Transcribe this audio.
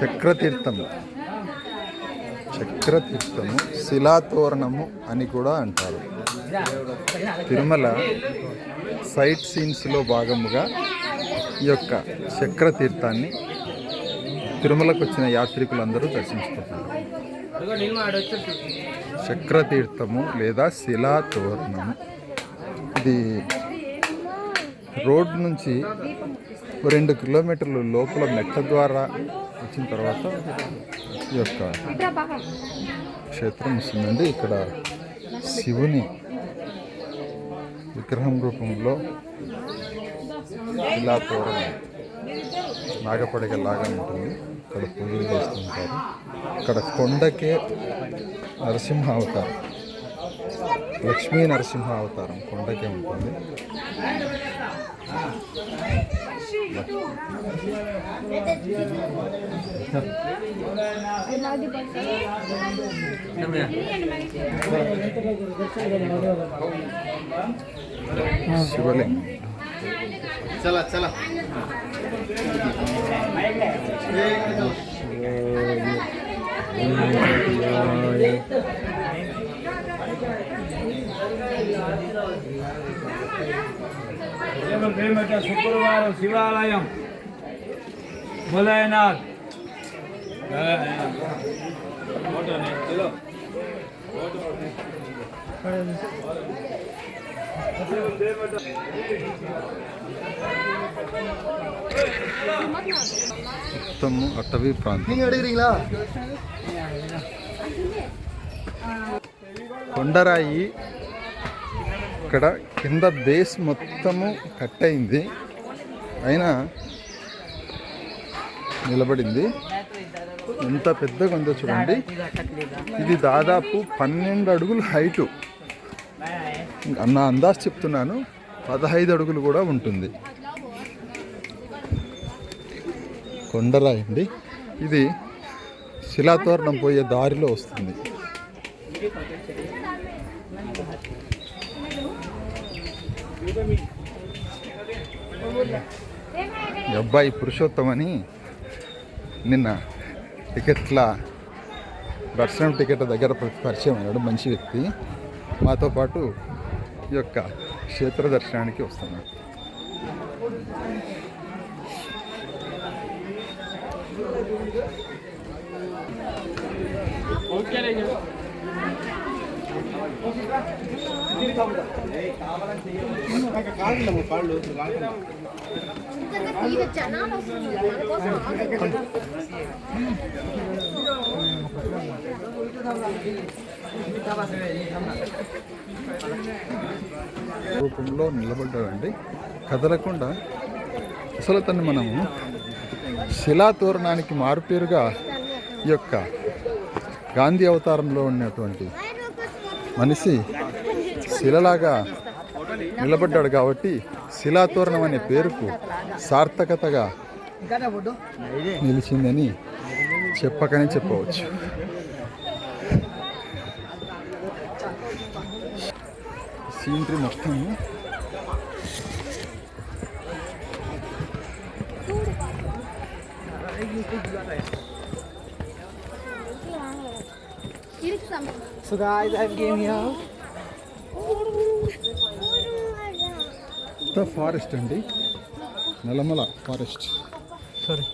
చక్రతీర్థము చక్రతీర్థము శిలాతోరణము అని కూడా అంటారు. తిరుమల సైట్ సీన్స్లో భాగముగా ఈ యొక్క చక్రతీర్థాన్ని తిరుమలకు వచ్చిన యాత్రికులందరూ దర్శించుకుంటారు. చక్రతీర్థము లేదా శిలాతోరణము. ఇది రోడ్ నుంచి రెండు కిలోమీటర్లు లోపల మెట్ల ద్వారా వచ్చిన తర్వాత ఈ యొక్క క్షేత్రం వస్తుందండి. ఇక్కడ శివుని విగ్రహం రూపంలో ఇలా తోరణం నాగపడిగ లాగా ఉంటుంది. ఇక్కడ పూజలు చేస్తుంటారు. ఇక్కడ కొండకే నరసింహ అవతారం లక్ష్మీ నరసింహ అవతారం కొండకే ఉంటుంది. శివలింగం. चला चला శుక్రవారం శివాలయం భోలేనాథ్ మొత్తము అటవీ ప్రాంతం நீங்க எடுக்கிறீங்களா కొండరాయి ఇక్కడ కింద బేస్ మొత్తము కట్ అయింది అయినా నిలబడింది. ఎంత పెద్దగా ఉందో చూడండి. ఇది దాదాపు పన్నెండు అడుగులు హైటు. నా అందాజ్ చెప్తున్నాను. పదహైదు అడుగులు కూడా ఉంటుంది. కొండలా అండి ఇది శిలాతోరణం పోయే దారిలో వస్తుంది. అబ్బాయి పురుషోత్తమని నిన్న టికెట్ల దర్శనం టికెట్ దగ్గర పరిచయం అయ్యాడు మంచి వ్యక్తి. మాతో పాటు ఈ యొక్క క్షేత్ర దర్శనానికి వస్తున్నాడు. ఇవి రూపంలో నిలబడ్డాడండి. కదలకుండా అసలు తను మనము శిలాతోరణానికి మారుపేరుగా ఈ యొక్క గాంధీ అవతారంలో ఉన్నటువంటి మనిషి శిలలాగా నిలబడ్డాడు కాబట్టి శిలాతోరణం అనే పేరుకు సార్థకతగా నిలిచిందని చెప్పకనే చెప్పవచ్చు. సీనరీ మొత్తం So guys, I'm game here. Forest అండి నల్లమల ఫారెస్ట్ Sorry.